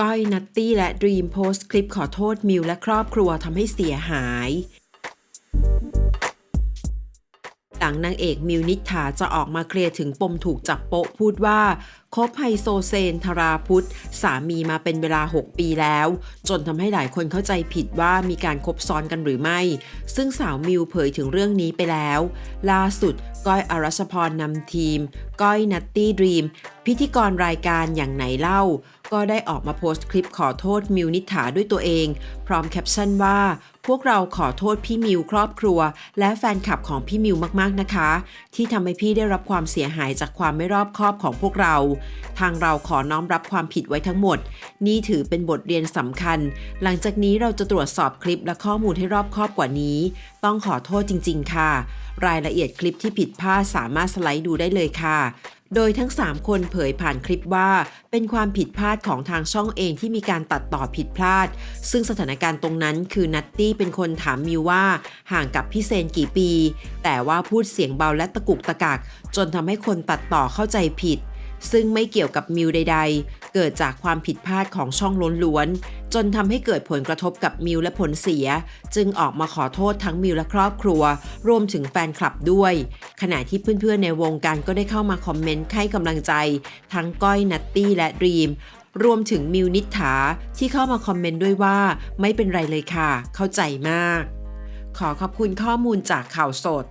ก้อยนัตตี้และดรีมโพสต์คลิปขอโทษมิวและครอบครัวทำให้เสียหาย หลังนางเอกมิวนิษฐาจะออกมาเคลียร์ถึงปมถูกจับโปะพูดว่าคบไฮโซเซนธราพุทธ สามีมาเป็นเวลา 6 ปีแล้ว จนทำให้หลายคนเข้าใจผิดว่ามีการคบซ้อนกันหรือไม่ ซึ่งสาวมิวเผยถึงเรื่องนี้ไปแล้ว ล่าสุด ก้อยอรัชพรนำทีม ก้อยนัตตี้ดรีม พิธีกรรายการอย่างไหนเล่า ก็ได้ออกมาโพสต์คลิปขอโทษมิวนิษฐาด้วยตัวเอง พร้อมแคปชั่นว่า พวกเราขอโทษพี่มิวครอบครัว และแฟนคลับของพี่มิวมากๆนะคะ ที่ทำให้พี่ได้รับความเสียหายจากความไม่รอบคอบของพวกเรา ทางเราขอน้อมรับความผิดไว้ทั้งหมด นี่ถือเป็นบทเรียนสำคัญ หลังจากนี้เราจะตรวจสอบคลิปและข้อมูลให้รอบคอบกว่านี้ ต้องขอโทษจริง ๆ ค่ะ รายละเอียดคลิปที่ผิดพลาดสามารถสไลด์ดูได้เลยค่ะ โดยทั้ง 3 คนเผยผ่านคลิปว่า เป็นความผิดพลาดของทางช่องเองที่มีการตัดต่อผิดพลาด ซึ่งสถานการณ์ตรงนั้นคือนัตตี้เป็นคนถามมิวว่า ห่างกับพี่เซนกี่ปี แต่ว่าพูดเสียงเบาและตะกุกตะกัก จนทำให้คนตัดต่อเข้าใจผิด ซึ่งไม่เกี่ยวกับมิวใด ๆ เกิดจากความผิดพลาดของช่องล้วนๆจนทำให้เกิดผลกระทบกับมิวและผลเสีย จึงออกมาขอโทษทั้งมิวและครอบครัว รวมถึงแฟนคลับด้วย ขณะที่เพื่อนๆในวงการก็ได้เข้ามาคอมเมนต์ให้กำลังใจ ทั้งก้อยนัตตี้และดรีมรวมถึงมิวนิษฐาที่เข้ามาคอมเมนต์ด้วยว่าไม่เป็นไรเลยค่ะ เข้าใจมาก ขอขอบคุณข้อมูลจากข่าวสด